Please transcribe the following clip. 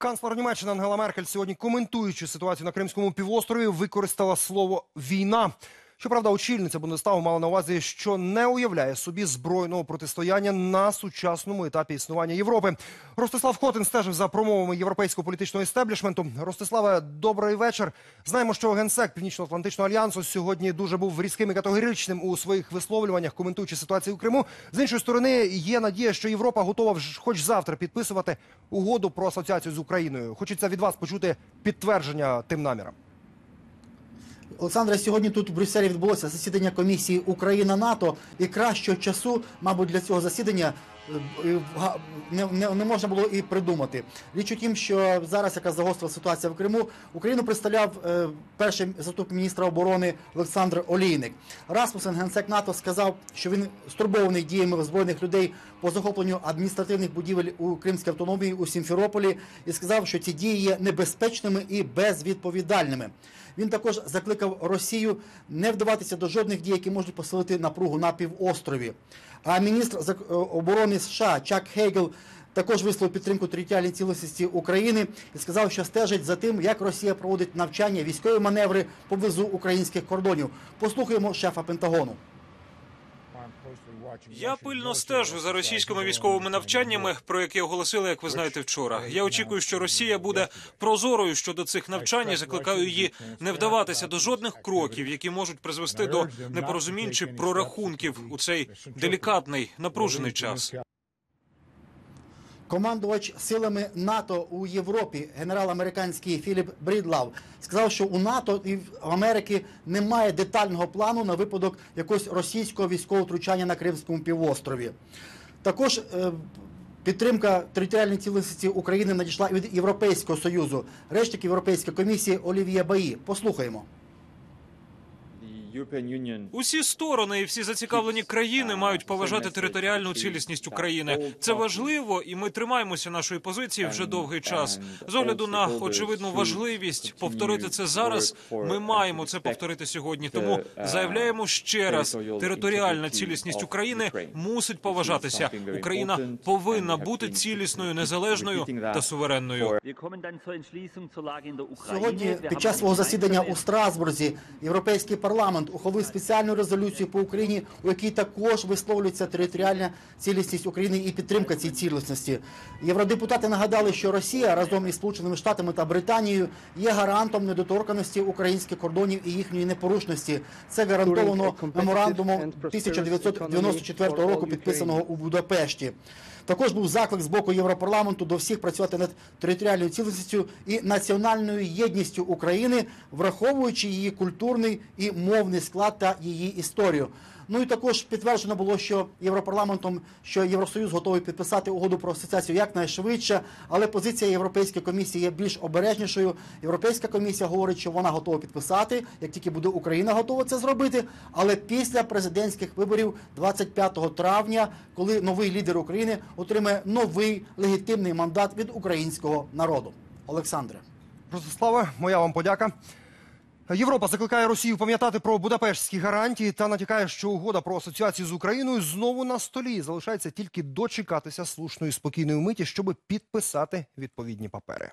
Канцлер Німеччини Ангела Меркель сьогодні, коментуючи ситуацію на Кримському півострові, використала слово війна. Щоправда, очільниця Бундестагу мала на увазі, що не уявляє собі збройного протистояння на сучасному етапі існування Європи. Ростислав Хотин стежив за промовами європейського політичного естеблішменту. Ростиславе, добрий вечір. Знаємо, що генсек Північно-Атлантичного альянсу сьогодні дуже був різким і категоричним у своїх висловлюваннях, коментуючи ситуацію у Криму. З іншої сторони, є надія, що Європа готова хоч завтра підписувати угоду про асоціацію з Україною. Хочеться від вас почути підтвердження тим намірам. Олександре, сьогодні тут в Брюсселі відбулося засідання комісії Україна НАТО, і кращого часу, мабуть, для цього засідання не, не, не можна було і придумати. Річ у тім, що зараз яка загострила ситуація в Криму, Україну представляв е, перший заступник міністра оборони Олександр Олійник. Распусен, генсек НАТО, сказав, що він стурбований діями збройних людей по захопленню адміністративних будівель у Кримській автономії у Сімферополі і сказав, що ці дії є небезпечними і безвідповідальними. Він також закликав Росію не вдаватися до жодних дій, які можуть посилити напругу на півострові. А міністр е, оборони США Чак Хейгел також висловив підтримку територіальній цілісності України і сказав, що стежить за тим, як Росія проводить навчання, військові маневри поблизу українських кордонів. Послухаємо шефа Пентагону. Я пильно стежу за російськими військовими навчаннями, про які оголосили, як ви знаєте, вчора. Я очікую, що Росія буде прозорою щодо цих навчань. і Закликаю її не вдаватися до жодних кроків, які можуть призвести до непорозумінь чи прорахунків у цей делікатний напружений час. Командувач силами НАТО у Європі, генерал американський Філіп Брідлав, сказав, що у НАТО і в Америки немає детального плану на випадок якогось російського військового втручання на Кримському півострові. Також е, підтримка територіальної цілісності України надійшла від Європейського союзу. Речник Європейської комісії Олівія Баї. Послухаємо. Усі сторони і всі зацікавлені країни мають поважати територіальну цілісність України. Це важливо, і ми тримаємося нашої позиції вже довгий час. З огляду на очевидну важливість повторити це зараз. Ми маємо це повторити сьогодні. Тому заявляємо ще раз: територіальна цілісність України мусить поважатися. Україна повинна бути цілісною, незалежною та суверенною. Сьогодні під час свого засідання у Страсбурзі Європейський парламент ухвалив спеціальну резолюцію по Україні, у якій також висловлюється територіальна цілісність України і підтримка цій цілісності. Євродепутати нагадали, що Росія разом із Сполученими Штатами та Британією є гарантом недоторканості українських кордонів і їхньої непорушності. Це гарантовано меморандумом 1994 року, підписаного у Будапешті. Також був заклик з боку Європарламенту до всіх працювати над територіальною цілісністю і національною єдністю України, враховуючи її культурний і мовний склад та її історію. Ну і також підтверджено було, що Європарламентом, що Євросоюз готовий підписати угоду про асоціацію якнайшвидше, але позиція Європейської комісії є більш обережнішою. Європейська комісія говорить, що вона готова підписати, як тільки буде Україна готова це зробити. Але після президентських виборів 25 травня, коли новий лідер України отримає новий легітимний мандат від українського народу. Олександре. Ростиславе, моя вам подяка. Європа закликає Росію пам'ятати про Будапештські гарантії та натякає, що угода про асоціацію з Україною знову на столі. Залишається тільки дочекатися слушної спокійної миті, щоб підписати відповідні папери.